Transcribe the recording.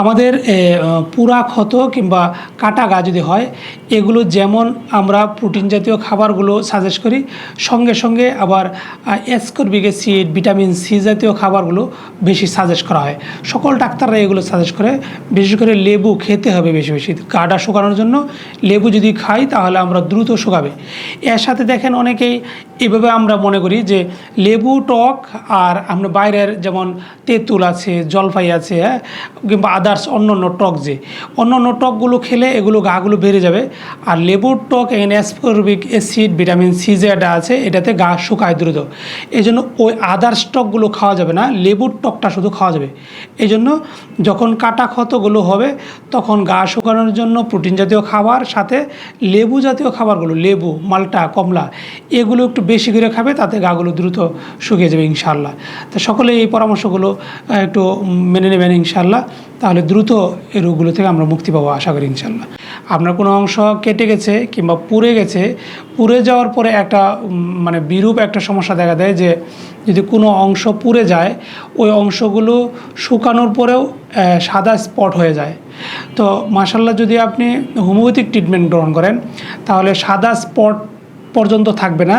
আমাদের পুরা ক্ষত কিংবা কাটা গা যদি হয়, এগুলো যেমন আমরা প্রোটিন জাতীয় খাবারগুলো সাজেস্ট করি, সঙ্গে সঙ্গে আবার এসকর্বিক অ্যাসিড ভিটামিন সি জাতীয় খাবারগুলো বেশি সাজেস্ট করা হয়। সকল ডাক্তাররা এগুলো সাজেস্ট করে, বিশেষ করে লেবু খেতে হবে বেশি বেশি। কাটা শুকানোর জন্য লেবু যদি খাই তাহলে আমরা দ্রুত শুকাবে। এর সাথে দেখেন অনেকেই এভাবে আমরা মনে করি যে লেবু, টক আর আমরা বাইরের যেমন তেঁতুল আছে, জলপাই আছে হ্যাঁ কিংবা আদার্স অন্য অন্য টক যে। অন্য অন্য টকগুলো খেলে এগুলো গাগুলো বেড়ে যাবে। আর লেবুর টক এখানে অ্যাসপরবিক অ্যাসিড ভিটামিন সি যেটা আছে, এটাতে গা শুকায় দ্রুত। এই জন্য ওই আদার্স টকগুলো খাওয়া যাবে না, লেবুর টকটা শুধু খাওয়া যাবে। এই জন্য যখন কাটা ক্ষতগুলো হবে, তখন গা শুকানোর জন্য প্রোটিন জাতীয় খাবার, সাথে লেবু জাতীয় খাবারগুলো, লেবু, মালটা, কমলা, এগুলো একটু বেশি করে খাবে, তাতে গাগুলো দ্রুত শুকিয়ে যাবে ইনশাল্লাহ তো সকলে এই পরামর্শগুলো একটু মেনে নেবেন ইনশাল্লাহ তাহলে দ্রুত এই রোগগুলো থেকে আমরা মুক্তি পাবো আশা করি ইনশাল্লাহ আপনার কোনো অংশ কেটে গেছে কিংবা পুড়ে গেছে, পুড়ে যাওয়ার পরে একটা মানে বিরূপ একটা সমস্যা দেখা দেয় যে, যদি কোনো অংশ পুড়ে যায়, ওই অংশগুলো শুকানোর পরেও সাদা স্পট হয়ে যায়। তো মাসাল্লাহ যদি আপনি হোমিওপ্যাথিক ট্রিটমেন্ট গ্রহণ করেন, তাহলে সাদা স্পট পর্যন্ত থাকবে না।